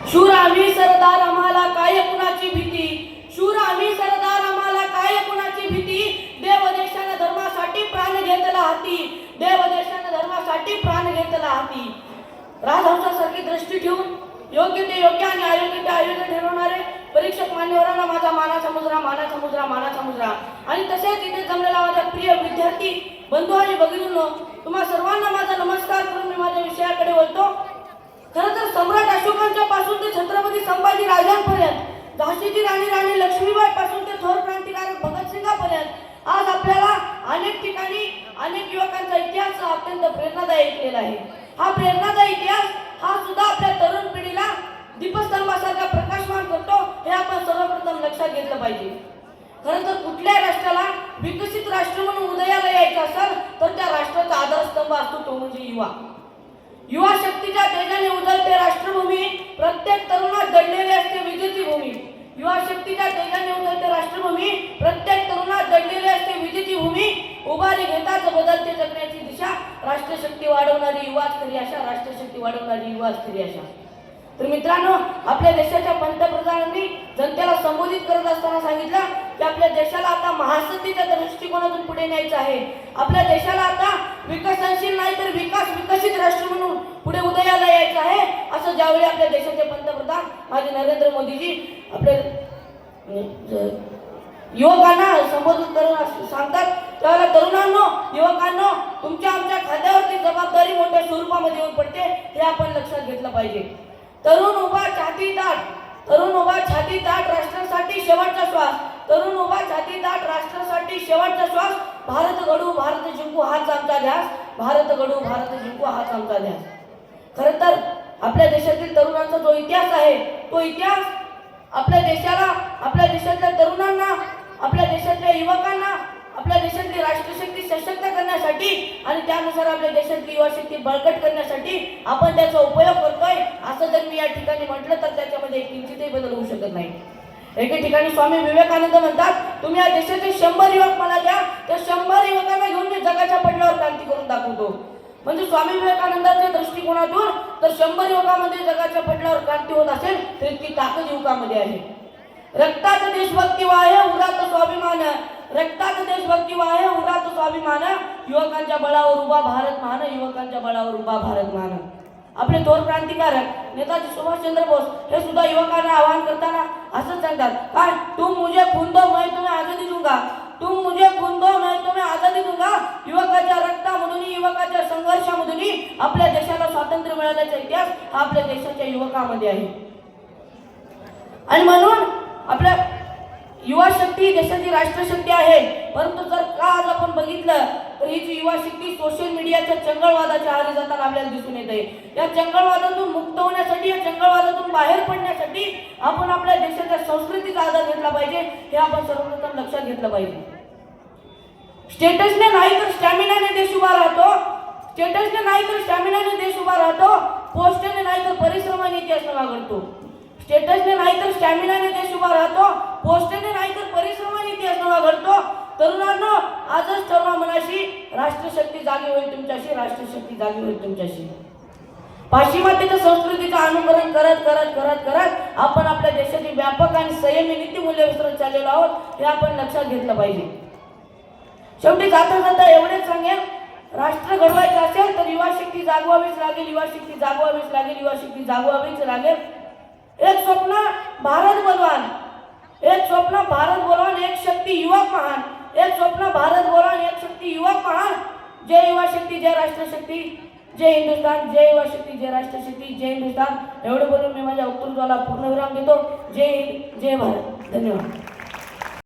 शूर आम्ही सरदार आम्हाला काय कुणाची भीती? शूर आम्ही सरदार आम्हाला काय कुणाची भीती? देवदेशानं धर्मासाठी प्राण घेतला हाती. देवदेशानं धर्मासाठी प्राण घेतला हाती. राजहंसासारखी दृष्टी ठेवून योग्य ते योग्य आणि आयोग्य ते आयोग्य ठरवणारे परीक्षक मान्यवरांना माझा मानाचा मुजरा मानाचा मुजरा मानाचा मुजरा. आणि तसेच इथे जमलेला माझा प्रिय विद्यार्थी बंधू आणि भगिनींनो तुम्हा सर्वांना माझा नमस्कार करून मी माझ्या विषयाकडे बोलतो खरं तर सम्राट अशोकांच्या पासून ते छत्रपती संभाजी राजांपर्यंत झाशीची राणी राणी लक्ष्मीबाई पासून ते थोर क्रांतिकारक भगतसिंगापर्यंत आज आपल्याला अनेक ठिकाणी अनेक युवकांचा इतिहास हा अत्यंत प्रेरणादायी केलेला आहे. हा प्रेरणादायी इतिहास हा सुद्धा आपल्या तरुण पिढीला दीपस्तंभासारखा प्रकाशमान करतो हे आपण सर्वप्रथम लक्षात घेतलं पाहिजे. खरं तर कुठल्याही राष्ट्राला विकसित राष्ट्र म्हणून उदयाला यायचं असेल तर त्या राष्ट्राचा आधारस्तंभ असतो तो म्हणजे युवा. युवा शक्तीच्या तेजाने उजळते राष्ट्रभूमी. प्रत्येक तरुणात दडलेली असते विजेची भूमी. युवा शक्तीच्या तेजाने उजळते राष्ट्रभूमी. प्रत्येक तरुणात दडलेली असते विजेची भूमी. उभारी घेताच बदलते जगण्याची दिशा. राष्ट्रशक्ती वाढवणारी युवा स्त्री आशा राष्ट्रशक्ती वाढवणारी युवा स्त्री आशा तर मित्रांनो आपल्या देशाच्या पंतप्रधानांनी जनतेला संबोधित करत असताना सांगितलं की आपल्या देशाला आता महासत्तेच्या दृष्टिकोनातून पुढे न्यायचं आहे. आपल्या देशाला आता विकसनशील नाही तर विकास विकसित राष्ट्र म्हणून पुढे उदयाला यायचं आहे असं ज्यावेळी आपल्या देशाचे पंतप्रधान माझे नरेंद्र मोदीजी आपल्या म्हणजे, युवकांना संबोधित करून सांगतात त्यावेळेला तरुणांनो युवकांनो तुमच्या आमच्या खात्यावरती जबाबदारी मोठ्या स्वरूपामध्ये येऊन पडते हे आपण लक्षात घेतलं पाहिजे. तरुण उभा छाती दाट. तरुण उभा छाती दाट राष्ट्रासाठी शेवटचा श्वास. तरुण उभा छाती दाट राष्ट्रासाठी शेवटचा श्वास. भारत घडू भारत जिंकू हाच आमचा ध्यास. भारत घडू भारत जिंकू हाच आमचा ध्यास. खरं तर आपल्या देशातील तरुणांचा जो इतिहास आहे तो इतिहास आपल्या देशाला आपल्या देशातल्या तरुणांना आपल्या देशातल्या युवकांना आपल्या देशातली राष्ट्रशक्ती सशक्त करण्यासाठी आणि त्यानुसार आपल्या देशातली युवा शक्ती बळकट करण्यासाठी आपण त्याचा उपयोग करतोय असं जर मी या ठिकाणी म्हटलं तर त्याच्यामध्ये एक किंचितही बदल होऊ शकत नाही. एके ठिकाणी स्वामी विवेकानंद म्हणतात तुम्ही या देशाचे शंभर युवक मला द्या त्या शंभर युवकांना घेऊन मी जगाच्या पडल्यावर क्रांती करून दाखवतो. म्हणजे स्वामी विवेकानंदाच्या दृष्टिकोनातून तर शंभर युवकामध्ये जगाच्या पडल्यावर क्रांती होत असेल तर इतकी ताकद युवकामध्ये आहे. रक्तात देशभक्ती वाहे रक्ताचा देशभक्ती वाहे तो स्वाभिमान युवकांच्या बळावर उभा भारत मान युवकांच्या बळावर उभा भारत मान. आपले थोर क्रांतिकारक नेताजी सुभाषचंद्र बोस हे सुद्धा युवकांना आवाहन करताना असंच सांगतात. काय तुम मुझे खून दो मैं तुम्हें आजादी दूंगा. तुम मुझे खून दो मैं तुम्हें आजादी दूंगा. युवकाच्या रक्तामधून युवकाच्या संघर्षामधून आपल्या देशाला स्वातंत्र्य मिळाल्याचा इतिहास हा आपल्या देशाच्या युवकामध्ये आहे. आणि म्हणून आपल्या युवा शक्ती देशाची राष्ट्रशक्ती आहे. परंतु जर का आज आपण बघितलं तर ही जी युवा शक्ती सोशल मीडियाच्या चंगळवादाच्या आहारी जाताना आपल्याला दिसून येत. आहे या चंगळवादातून मुक्त होण्यासाठी या चंगळवादातून बाहेर पडण्यासाठी आपण आपल्या देशाच्या संस्कृतीचा आधार घेतला पाहिजे. हे आपण सर्वप्रथम लक्षात घेतलं पाहिजे. स्टेटसने नाही तर स्टॅमिनाने देश उभा राहतो. स्टेटसने नाही तर स्टॅमिनाने देश उभा राहतो. पोस्टने नाही तर परिश्रमाने इतिहास नवा घडतो. स्टेटसने नाही तर स्टॅमिनाने देश उभा राहतो. पोस्टने नाही तर परिश्रमाने इतिहास नवा घडतो. तरुणांनो आजच ठरवा मनाशी राष्ट्रशक्ती जागी होईल तुमच्याशी राष्ट्रशक्ती जागी होईल तुमच्याशी. पाश्चिमात्याच्या संस्कृतीचं अनुकरण करत करत करत करत आपण आपल्या देशाची व्यापक आणि संयमी नीतीमूल्य विसरत चाललेलो आहोत हे आपण लक्षात घेतलं पाहिजे. शेवटी जाता जाता एवढेच सांगेन राष्ट्र घडवायचं असेल तर युवा शक्ती जागवावीच लागेल युवा शक्ती जागवावीच लागेल युवा शक्ती जागवावीच लागेल. एक स्वप्न भारत बलवान. एक स्वप्न भारत बलवान एक शक्ती युवक महान. एक स्वप्न भारत बलवान एक शक्ती युवक महान. जय युवा शक्ती जय राष्ट्रशक्ती जय हिंदुस्थान जय युवा शक्ती जय राष्ट्रशक्ती जय हिंदुस्थान एवढं बोलून मी माझ्या उत्तरद्वाला पूर्णविराम देतो. जय हिंद जय भारत. धन्यवाद.